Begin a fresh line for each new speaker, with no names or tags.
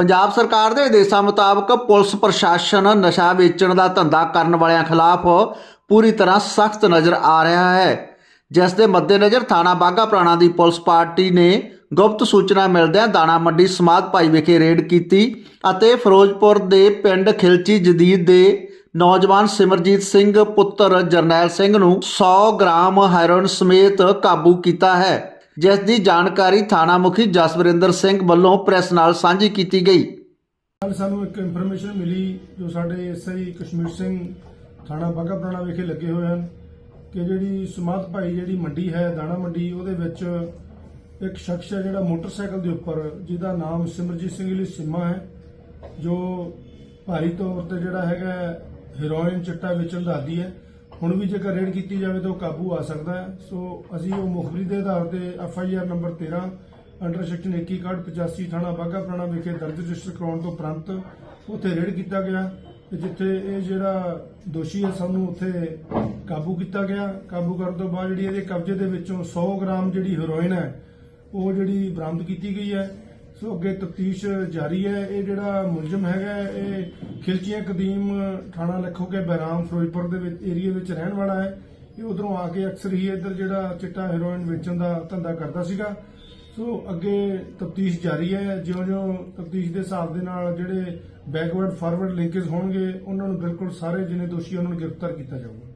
ਪੰਜਾਬ ਸਰਕਾਰ ਦੇ ਆਦੇਸ਼ਾਂ ਮੁਤਾਬਕ ਪੁਲਿਸ ਪ੍ਰਸ਼ਾਸਨ ਨਸ਼ਾ ਵੇਚਣ ਦਾ ਧੰਦਾ ਕਰਨ ਵਾਲਿਆਂ ਖਿਲਾਫ ਪੂਰੀ ਤਰ੍ਹਾਂ ਸਖਤ ਨਜ਼ਰ ਆ ਰਿਹਾ ਹੈ। ਜਿਸ ਦੇ ਮੱਦੇਨਜ਼ਰ ਥਾਣਾ ਬਾਗਾ ਪੁਰਾਣਾ ਦੀ ਪੁਲਿਸ ਪਾਰਟੀ ਨੇ ਗੁਪਤ ਸੂਚਨਾ ਮਿਲਦਿਆਂ ਦਾਣਾ ਮੰਡੀ ਸਮਾਧ ਭਾਈ ਵਿਖੇ ਰੇਡ ਕੀਤੀ ਅਤੇ ਫਿਰੋਜ਼ਪੁਰ ਦੇ ਪਿੰਡ ਖਿਲਚੀ ਜਦੀਦ ਦੇ ਨੌਜਵਾਨ ਸਿਮਰਜੀਤ ਸਿੰਘ ਪੁੱਤਰ ਜਰਨੈਲ ਸਿੰਘ ਨੂੰ 100 ਗ੍ਰਾਮ ਹੈਰੋਇਨ ਸਮੇਤ ਕਾਬੂ ਕੀਤਾ ਹੈ। ਜਿਸ ਦੀ ਜਾਣਕਾਰੀ ਥਾਣਾ ਮੁਖੀ ਜਸਵਰਿੰਦਰ ਸਿੰਘ ਵੱਲੋਂ ਪ੍ਰੈਸ ਨਾਲ ਸਾਂਝੀ ਕੀਤੀ ਗਈ।
ਕੱਲ ਸਾਨੂੰ ਇੱਕ ਇਨਫੋਰਮੇਸ਼ਨ ਮਿਲੀ ਜੋ ਸਾਡੇ ਐਸਆਈ ਕਸ਼ਮੀਰ ਸਿੰਘ ਥਾਣਾ ਬਾਗਾ ਪੁਰਾਣਾ ਵਿਖੇ ਲੱਗੇ ਹੋਏ ਹਨ ਕਿ ਜਿਹੜੀ ਸਮਾਧ ਭਾਈ ਜਿਹੜੀ ਮੰਡੀ ਹੈ, ਦਾਣਾ ਮੰਡੀ, ਉਹਦੇ ਵਿੱਚ ਇੱਕ ਸ਼ਖਸ ਹੈ ਜਿਹੜਾ ਮੋਟਰਸਾਈਕਲ ਦੇ ਉੱਪਰ, ਜਿਹਦਾ ਨਾਮ ਸਿਮਰਜੀਤ ਸਿੰਘ ਲਈ ਸਿੰਮਾ ਹੈ, ਜੋ ਭਾਰੀ ਤੌਰ ਤੇ ਜਿਹੜਾ ਹੈਗਾ ਹੀਰੋਇਨ ਚਿੱਟਾ ਵੇਚਣ ਦਾ ਆਦੀ ਹੈ। ਹੁਣ ਵੀ ਜੇਕਰ ਰੇਡ ਕੀਤੀ ਜਾਵੇ ਤਾਂ ਉਹ ਕਾਬੂ ਆ ਸਕਦਾ ਹੈ। ਸੋ ਅਸੀਂ ਉਹ ਮੁਖਬਰੀ ਦੇ ਆਧਾਰ ਤੇ F I R number 13 under section 2185 ਥਾਣਾ ਬਾਗਾ ਪੁਰਾਣਾ ਵਿਖੇ ਦਰਜ ਰਜਿਸਟਰ ਕਰਾਉਣ ਤੋਂ ਉਪਰੰਤ ਉੱਥੇ ਰੇਡ ਕੀਤਾ ਗਿਆ ਤੇ ਜਿੱਥੇ ਇਹ ਜਿਹੜਾ ਦੋਸ਼ੀ ਹੈ, ਸਾਨੂੰ ਉੱਥੇ ਕਾਬੂ ਕੀਤਾ ਗਿਆ। ਕਾਬੂ ਕਰਨ ਤੋਂ ਬਾਅਦ ਜਿਹੜੀ ਇਹਦੇ ਕਬਜ਼ੇ ਦੇ ਵਿੱਚੋਂ 100 ਗ੍ਰਾਮ ਜਿਹੜੀ ਹੈਰੋਇਨ ਹੈ, ਉਹ ਜਿਹੜੀ ਬਰਾਮਦ ਕੀਤੀ ਗਈ ਹੈ। ਸੋ ਅੱਗੇ ਤਫਤੀਸ਼ ਜਾਰੀ ਹੈ। ਇਹ ਜਿਹੜਾ ਮੁਲਜ਼ਮ ਹੈਗਾ, ਇਹ ਖਿਲਚੀਆਂ ਕਦੀਮ ਥਾਣਾ ਲੱਖੋਕੇ ਬਹਿਰਾਮ ਫਿਰੋਜ਼ਪੁਰ ਦੇ ਵਿੱਚ ਏਰੀਆ ਵਿੱਚ ਰਹਿਣ ਵਾਲਾ ਹੈ। ਇਹ ਉਧਰੋਂ ਆ ਕੇ ਅਕਸਰ ਹੀ ਇੱਧਰ ਜਿਹੜਾ ਚਿੱਟਾ ਹੈਰੋਇਨ ਵੇਚਣ ਦਾ ਧੰਦਾ ਕਰਦਾ ਸੀਗਾ। ਸੋ ਅੱਗੇ ਤਫਤੀਸ਼ ਜਾਰੀ ਹੈ। ਜਿਉਂ-ਜਿਉਂ ਤਫਤੀਸ਼ ਦੇ ਹਿਸਾਬ ਦੇ ਨਾਲ ਜਿਹੜੇ ਬੈਕਵਰਡ ਫਾਰਵਰਡ ਲਿੰਕੇਜ ਹੋਣਗੇ, ਉਹਨਾਂ ਨੂੰ ਬਿਲਕੁਲ ਸਾਰੇ ਜਿਹਨੇ ਦੋਸ਼ੀ ਉਹਨਾਂ ਨੂੰ ਗ੍ਰਿਫਤਾਰ ਕੀਤਾ ਜਾਊਗਾ।